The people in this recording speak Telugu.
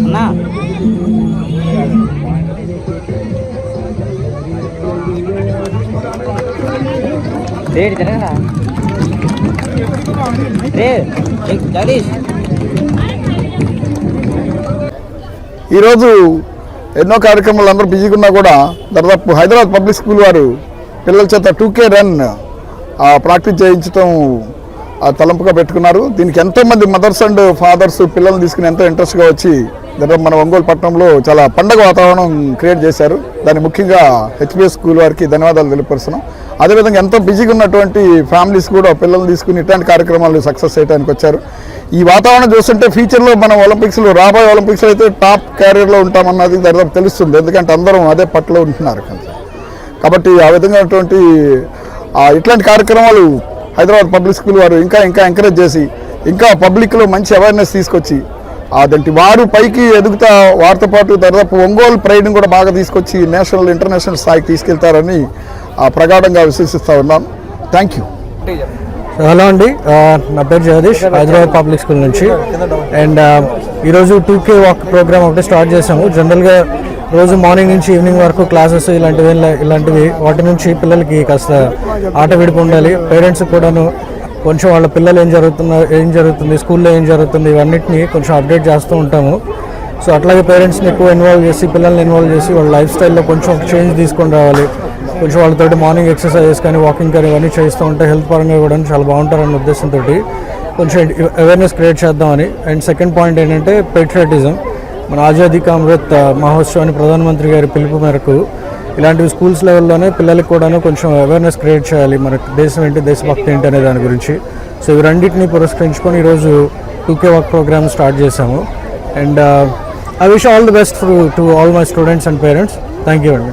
అన్నా. రేడు తిరగరా రే జగదీష్. ఈరోజు ఎన్నో కార్యక్రమాలు అందరూ బిజీగా ఉన్నా కూడా దాదాపు హైదరాబాద్ పబ్లిక్ స్కూల్ వారు పిల్లల చేత టూ కే రన్ ప్రాక్టీస్ చేయించడం ఆ, తలంపుగా పెట్టుకున్నారు. దీనికి ఎంతోమంది మదర్స్ అండ్ ఫాదర్స్ పిల్లల్ని తీసుకుని ఎంతో ఇంట్రెస్ట్గా వచ్చి దాదాపు మన ఒంగోలు పట్టణంలో చాలా పండగ వాతావరణం క్రియేట్ చేశారు. దాన్ని ముఖ్యంగా హెచ్పిఎస్ స్కూల్ వారికి ధన్యవాదాలు తెలియపరుస్తున్నాం అదేవిధంగా ఎంతో బిజీగా ఉన్నటువంటి ఫ్యామిలీస్ కూడా పిల్లల్ని తీసుకుని ఇట్లాంటి కార్యక్రమాలు సక్సెస్ చేయడానికి వచ్చారు. ఈ వాతావరణం చూస్తుంటే ఫ్యూచర్లో మనం ఒలింపిక్స్లో రాబోయే ఒలింపిక్స్లో అయితే టాప్ క్యారియర్లో ఉంటామన్నది దాదాపు తెలుస్తుంది. ఎందుకంటే అందరం అదే పట్టులో ఉంటున్నారు కాబట్టి ఆ విధంగా ఇట్లాంటి కార్యక్రమాలు హైదరాబాద్ పబ్లిక్ స్కూల్ వారు ఇంకా ఇంకా ఎంకరేజ్ చేసి ఇంకా పబ్లిక్లో మంచి అవేర్నెస్ తీసుకొచ్చి అదంటి వారు పైకి ఎదుగుతా వారితో పాటు దాదాపు ఒంగోలు ప్రైడ్ని కూడా బాగా తీసుకొచ్చి నేషనల్ ఇంటర్నేషనల్ స్థాయికి తీసుకెళ్తారని ఆ, ప్రగాఢంగా విశ్వసిస్తూ ఉన్నాను థ్యాంక్ యూ హలో అండి. నా పేరు జగదీష్ హైదరాబాద్ పబ్లిక్ స్కూల్ నుంచి. అండ్ ఈరోజు టూ కే వాక్ ప్రోగ్రామ్ ఒకటి స్టార్ట్ చేసాము జనరల్గా రోజు మార్నింగ్ నుంచి ఈవినింగ్ వరకు క్లాసెస్ ఇలాంటివి ఇలాంటివి వాటి నుంచి పిల్లలకి కాస్త ఆట విడిపు ఉండాలి. పేరెంట్స్ కూడాను కొంచెం వాళ్ళ పిల్లలు ఏం జరుగుతున్న ఏం జరుగుతుంది స్కూల్లో ఏం జరుగుతుంది ఇవన్నిటిని కొంచెం అప్డేట్ చేస్తూ ఉంటాము. సో అట్లాగే పేరెంట్స్ని ఎక్కువ ఇన్వాల్వ్ చేసి పిల్లల్ని ఇన్వాల్వ్ చేసి వాళ్ళ లైఫ్ స్టైల్లో కొంచెం చేంజ్ తీసుకొని రావాలి. కొంచెం వాళ్ళతోటి మార్నింగ్ ఎక్సర్సైజెస్ కానీ వాకింగ్ కానీ ఇవన్నీ చేస్తూ ఉంటే హెల్త్ పరంగా కూడా చాలా బాగుంటారన్న ఉద్దేశంతో కొంచెం అవేర్నెస్ క్రియేట్ చేద్దామని. అండ్ సెకండ్ పాయింట్ ఏంటంటే పెట్రియటిజం మన ఆజాదీ కా అమృత్ మహోత్సవాన్ని ప్రధానమంత్రి గారి పిలుపు మేరకు ఇలాంటివి స్కూల్స్ లెవెల్లోనే పిల్లలకి కూడా కొంచెం అవేర్నెస్ క్రియేట్ చేయాలి. మన దేశం ఏంటి దేశభక్తి ఏంటి అనే దాని గురించి. సో ఇవి రెండింటిని పురస్కరించుకొని ఈరోజు two K work program start చేశాము. And I wish all the best to all my students and parents thank you అండి